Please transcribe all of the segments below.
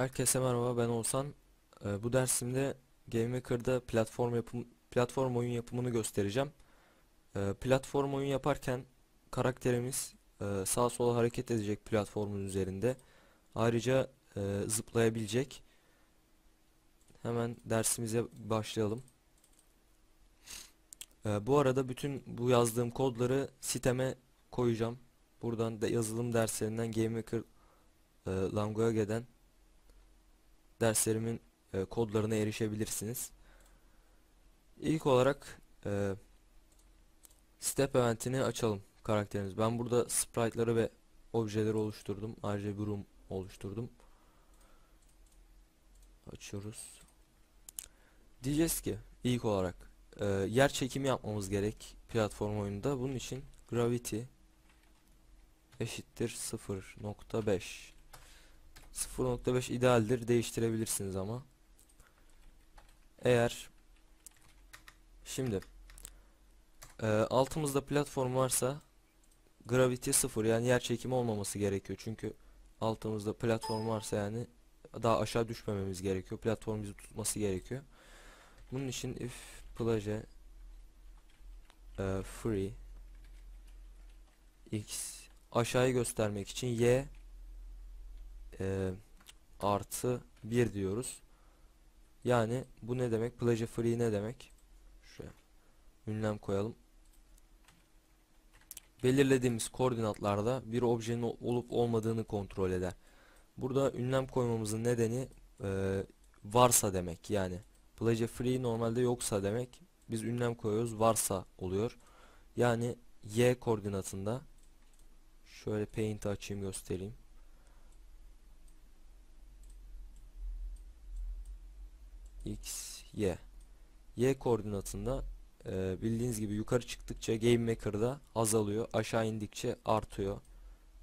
Herkese merhaba ben Oğuzhan. Ee, bu dersimde GameMaker'da platform yapım platform oyun yapımını göstereceğim. Ee, platform oyun yaparken karakterimiz e, sağa sola hareket edecek platformun üzerinde. Ayrıca e, zıplayabilecek. Hemen dersimize başlayalım. Ee, bu arada bütün bu yazdığım kodları siteme koyacağım. Buradan da yazılım derslerinden GameMaker e, Langoage'den derslerimin e, kodlarına erişebilirsiniz. İlk olarak e, step eventini açalım karakterimiz. Ben burada sprite'ları ve objeleri oluşturdum. Ayrıca room oluşturdum. Açıyoruz. Diyeceğiz ki ilk olarak e, yer çekimi yapmamız gerek platform oyununda. Bunun için gravity eşittir 0.5 0.5 idealdir değiştirebilirsiniz ama. Eğer şimdi e, altımızda platform varsa gravity 0 yani yer çekimi olmaması gerekiyor. Çünkü altımızda platform varsa yani daha aşağı düşmememiz gerekiyor. Platform bizi tutması gerekiyor. Bunun için if plage e, free x aşağıyı göstermek için y e, artı 1 diyoruz. Yani bu ne demek? Plage free ne demek? Şöyle ünlem koyalım. Belirlediğimiz koordinatlarda bir objenin olup olmadığını kontrol eder. Burada ünlem koymamızın nedeni e, varsa demek. Yani plage free normalde yoksa demek. Biz ünlem koyuyoruz varsa oluyor. Yani y koordinatında şöyle paint açayım göstereyim. X, y. Y koordinatında e, bildiğiniz gibi yukarı çıktıkça Game Maker'da azalıyor. Aşağı indikçe artıyor.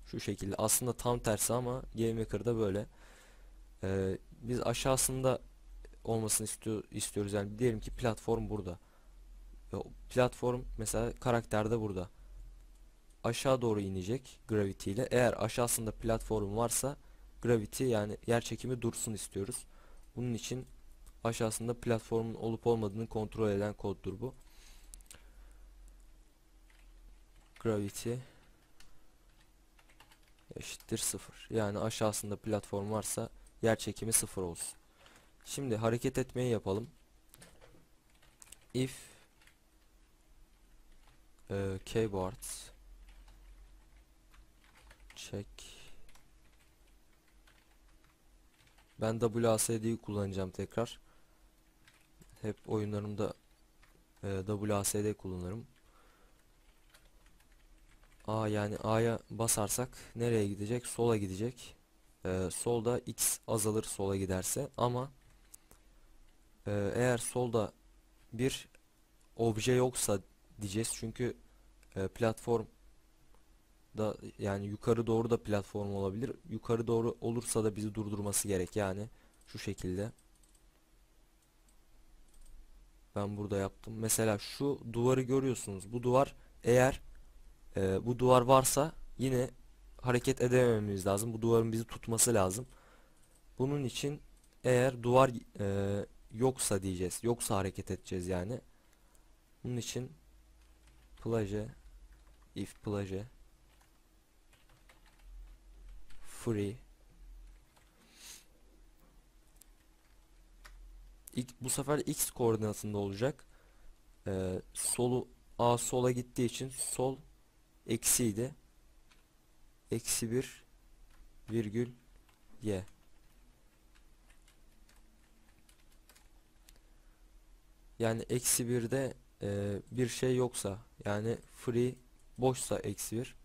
Şu şekilde. Aslında tam tersi ama Game Maker'da böyle. E, biz aşağısında olmasını istiyor, istiyoruz. Yani diyelim ki platform burada. Platform mesela karakterde burada. Aşağı doğru inecek gravity ile. Eğer aşağısında platform varsa gravity yani yer çekimi dursun istiyoruz. Bunun için aşağısında platformun olup olmadığını kontrol eden koddur bu. Gravity eşittir 0. Yani aşağısında platform varsa yer çekimi 0 olsun. Şimdi hareket etmeyi yapalım. If e, keyboard check ben WASD'yi kullanacağım tekrar hep oyunlarımda e, WASD kullanırım. A yani A'ya basarsak nereye gidecek? Sola gidecek. E, solda X azalır sola giderse ama e, eğer solda bir obje yoksa diyeceğiz çünkü e, platform da yani yukarı doğru da platform olabilir. Yukarı doğru olursa da bizi durdurması gerek yani şu şekilde. Ben burada yaptım. Mesela şu duvarı görüyorsunuz. Bu duvar eğer e, bu duvar varsa yine hareket edemememiz lazım. Bu duvarın bizi tutması lazım. Bunun için eğer duvar e, yoksa diyeceğiz. Yoksa hareket edeceğiz yani. Bunun için plage if plage free bu sefer x koordinatında olacak. Ee, solu a sola gittiği için sol eksiydi. Eksi bir virgül y. Yani eksi birde e, bir şey yoksa yani free boşsa eksi bir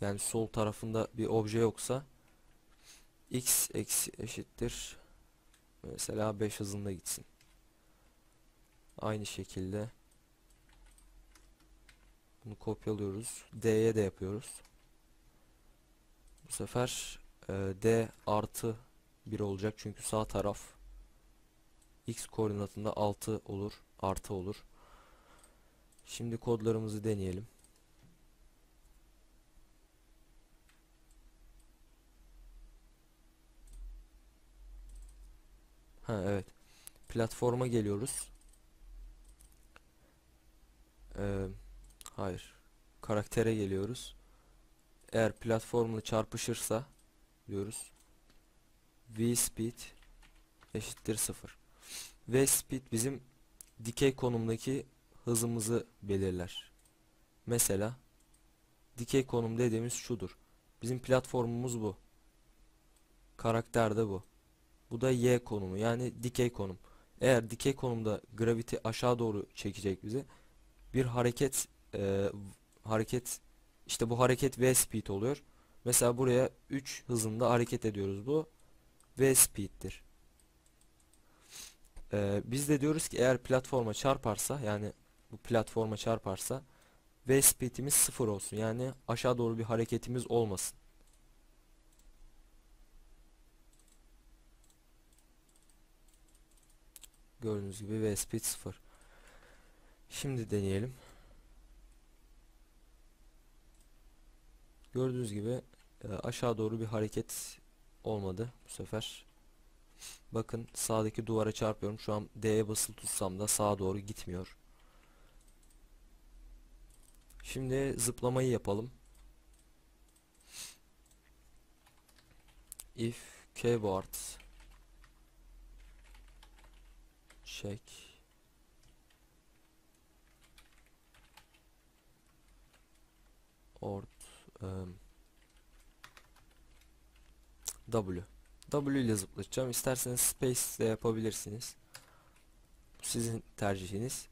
yani sol tarafında bir obje yoksa x eksi eşittir Mesela 5 hızında gitsin. Aynı şekilde bunu kopyalıyoruz. D'ye de yapıyoruz. Bu sefer e, D artı 1 olacak çünkü sağ taraf X koordinatında 6 olur. Artı olur. Şimdi kodlarımızı deneyelim. Ha evet. Platforma geliyoruz. Ee, hayır. Karaktere geliyoruz. Eğer platformla çarpışırsa diyoruz. V speed eşittir 0. V speed bizim dikey konumdaki hızımızı belirler. Mesela dikey konum dediğimiz şudur. Bizim platformumuz bu. Karakter de bu. Bu da y konumu yani dikey konum. Eğer dikey konumda gravity aşağı doğru çekecek bizi bir hareket e, hareket işte bu hareket v speed oluyor. Mesela buraya 3 hızında hareket ediyoruz bu v speed'tir. E, biz de diyoruz ki eğer platforma çarparsa yani bu platforma çarparsa v speed'imiz 0 olsun. Yani aşağı doğru bir hareketimiz olmasın. Gördüğünüz gibi v speed 0. Şimdi deneyelim. Gördüğünüz gibi e, aşağı doğru bir hareket olmadı bu sefer. Bakın sağdaki duvara çarpıyorum. Şu an D'ye basılı tutsam da sağa doğru gitmiyor. Şimdi zıplamayı yapalım. If keyboard check ort um, W W ile zıplatacağım. İsterseniz space ile yapabilirsiniz. Sizin tercihiniz.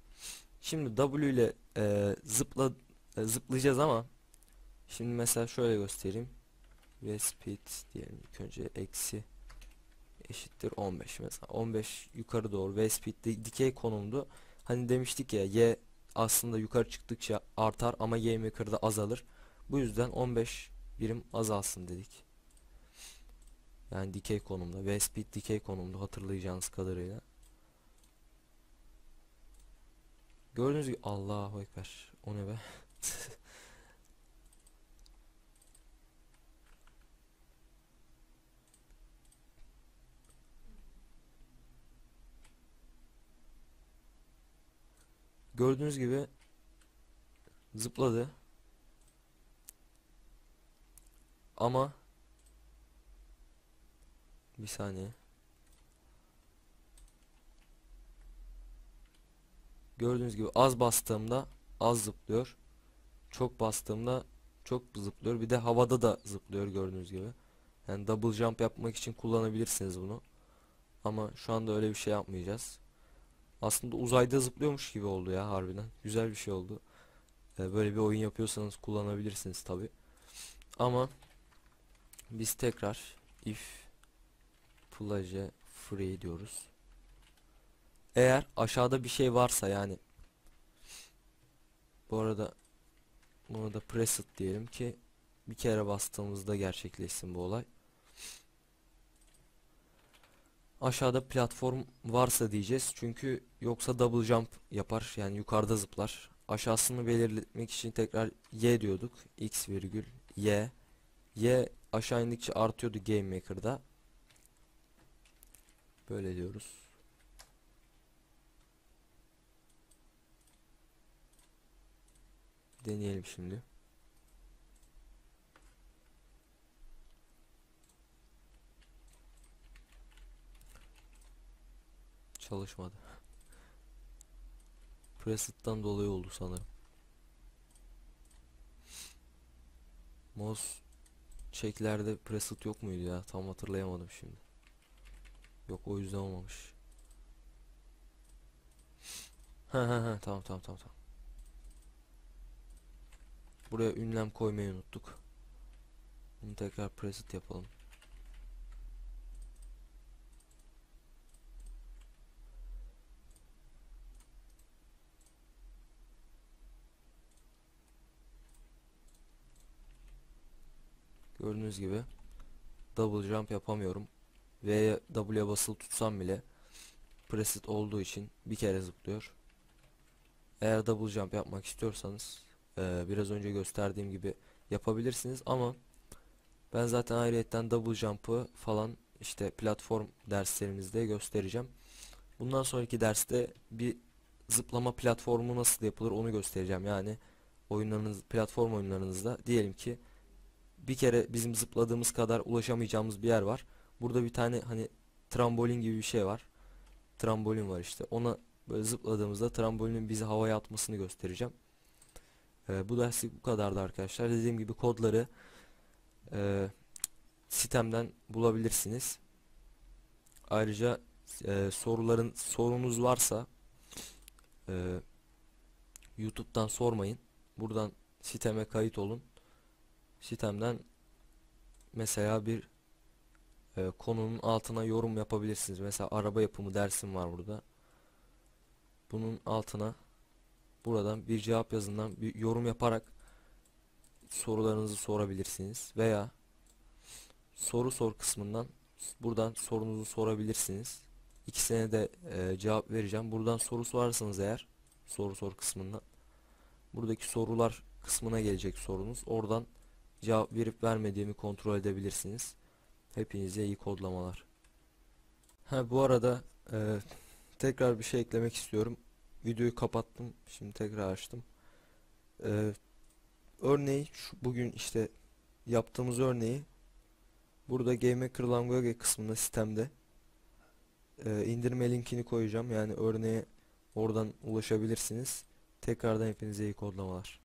Şimdi W ile e, zıpla e, zıplayacağız ama şimdi mesela şöyle göstereyim. Ve speed diyelim ilk önce eksi eşittir 15 mesela 15 yukarı doğru v speed de dikey konumdu. Hani demiştik ya y aslında yukarı çıktıkça artar ama y maker'da azalır. Bu yüzden 15 birim azalsın dedik. Yani dikey konumda v speed dikey konumda hatırlayacağınız kadarıyla. Gördüğünüz gibi Allahu ekber. O ne be? Gördüğünüz gibi zıpladı. Ama bir saniye. Gördüğünüz gibi az bastığımda az zıplıyor. Çok bastığımda çok zıplıyor. Bir de havada da zıplıyor gördüğünüz gibi. Yani double jump yapmak için kullanabilirsiniz bunu. Ama şu anda öyle bir şey yapmayacağız. Aslında uzayda zıplıyormuş gibi oldu ya harbiden. Güzel bir şey oldu. Ee, böyle bir oyun yapıyorsanız kullanabilirsiniz tabi. Ama biz tekrar if plage free diyoruz. Eğer aşağıda bir şey varsa yani bu arada bunu da preset diyelim ki bir kere bastığımızda gerçekleşsin bu olay. Aşağıda platform varsa diyeceğiz. Çünkü yoksa double jump yapar. Yani yukarıda zıplar. Aşağısını belirlemek için tekrar y diyorduk. x virgül y. y aşağı indikçe artıyordu Game Maker'da. Böyle diyoruz. Deneyelim şimdi. Çalışmadı. Preset'tan dolayı oldu sanırım. Mouse çeklerde preset yok muydu ya? Tam hatırlayamadım şimdi. Yok o yüzden olmamış. Ha ha ha tamam tamam tamam tamam. Buraya ünlem koymayı unuttuk. Bunu tekrar preset yapalım. Gördüğünüz gibi double jump yapamıyorum. V'ye W'ye basılı tutsam bile preset olduğu için bir kere zıplıyor. Eğer double jump yapmak istiyorsanız e, biraz önce gösterdiğim gibi yapabilirsiniz ama ben zaten ayrıyetten double jump'ı falan işte platform derslerimizde göstereceğim. Bundan sonraki derste bir zıplama platformu nasıl yapılır onu göstereceğim. Yani oyunlarınız platform oyunlarınızda diyelim ki bir kere bizim zıpladığımız kadar ulaşamayacağımız bir yer var. Burada bir tane hani trambolin gibi bir şey var. Trambolin var işte. Ona böyle zıpladığımızda trambolinin bizi havaya atmasını göstereceğim. Ee, bu derslik bu kadardı arkadaşlar. Dediğim gibi kodları e, sitemden bulabilirsiniz. Ayrıca e, soruların sorunuz varsa e, YouTube'dan sormayın. Buradan siteme kayıt olun. Sitemden mesela bir e, konunun altına yorum yapabilirsiniz. Mesela araba yapımı dersim var burada. Bunun altına buradan bir cevap yazından bir yorum yaparak sorularınızı sorabilirsiniz veya soru sor kısmından buradan sorunuzu sorabilirsiniz. İkisine de e, cevap vereceğim. Buradan soru sorarsanız eğer soru sor kısmından buradaki sorular kısmına gelecek sorunuz. Oradan cevap verip vermediğimi kontrol edebilirsiniz. Hepinize iyi kodlamalar. Ha bu arada e, tekrar bir şey eklemek istiyorum. Videoyu kapattım. Şimdi tekrar açtım. E, örneği şu, bugün işte yaptığımız örneği burada GameMaker Language kısmında sistemde e, indirme linkini koyacağım. Yani örneğe oradan ulaşabilirsiniz. Tekrardan hepinize iyi kodlamalar.